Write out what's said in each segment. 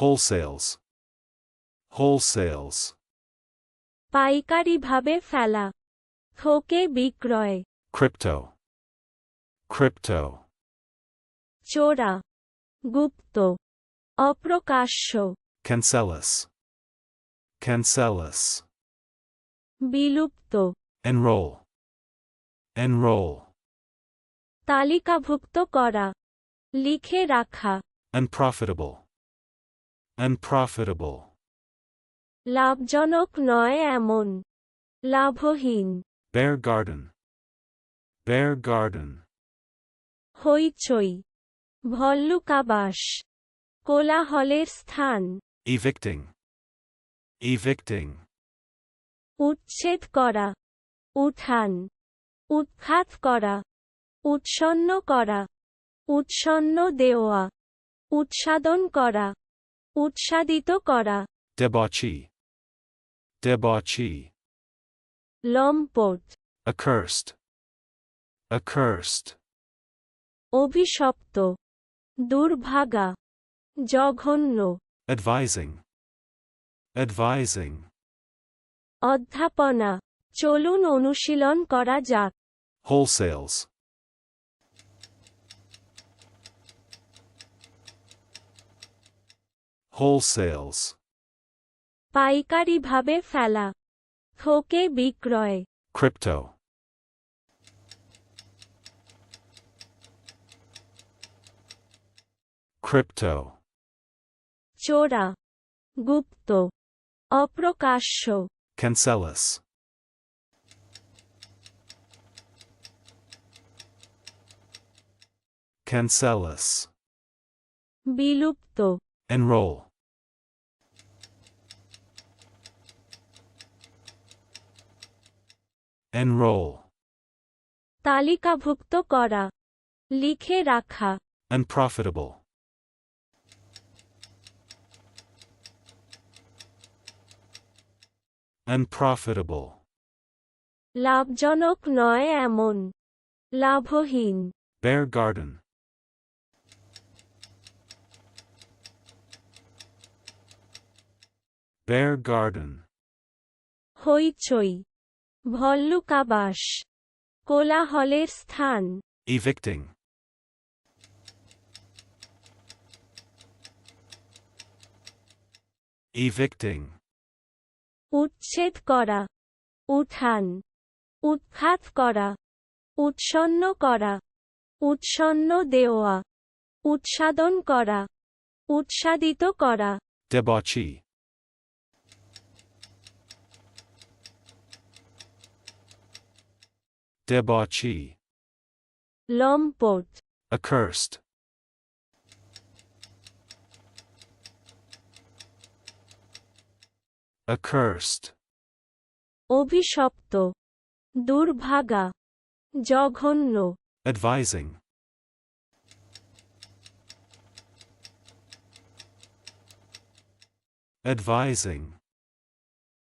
wholesales, wholesales, পাইকারিভাবে ফেলা থোকে বিক্রয় crypto, crypto, চোরা গুপ্ত অপ্রকাশ্য cancellous, cancellous, বিলুপ্ত enroll, enroll, তালিকাভুক্ত করা লিখে রাখা unprofitable, unprofitable, লাভজনক নয় এমন। লাভহীন। Bear garden, bear garden, হইচই। ভল্লুকাবাস। কোলাহলের স্থান। Evicting, evicting, উচ্ছেদ করা। উঠান। উৎখাত করা। উৎসন্ন করা। উৎসন্ন দেওয়া। উৎসাদন করা। উৎসাদিত করা। দেবচি দেবচি লম্পট। অ্যাকার্সড অ্যাকার্সড অভিশপ্ত। দুর্ভাগা। জঘন্য। অ্যাডভাইজিং অ্যাডভাইজিং অধ্যাপনা। চলুন অনুশীলন করা যাক। হোলসেলস wholesales, পাইকারিভাবে ফেলা থোকে বিক্রয় crypto, crypto, চোরা গুপ্ত অপ্রকাশ্য cancellous, cancellous, বিলুপ্ত enroll, enroll, তালিকাভুক্ত করা লিখে রাখা unprofitable, unprofitable, লাভজনক নয় এমন লাভহীন bear garden, bear garden, হইচই ভল্লুকাবাস কোলাহলের স্থান। Evicting, evicting, উচ্ছেদ করা উঠান। উৎখাত করা উৎসন্ন করা। উৎসন্ন দেওয়া উৎসাদন করা উৎসাদিত করা। Debauchee, debauchee, লম্পট accursed, accursed, অভিশপ্ত দুর্ভাগা জঘন্য advising, advising,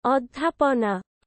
অধ্যাপনা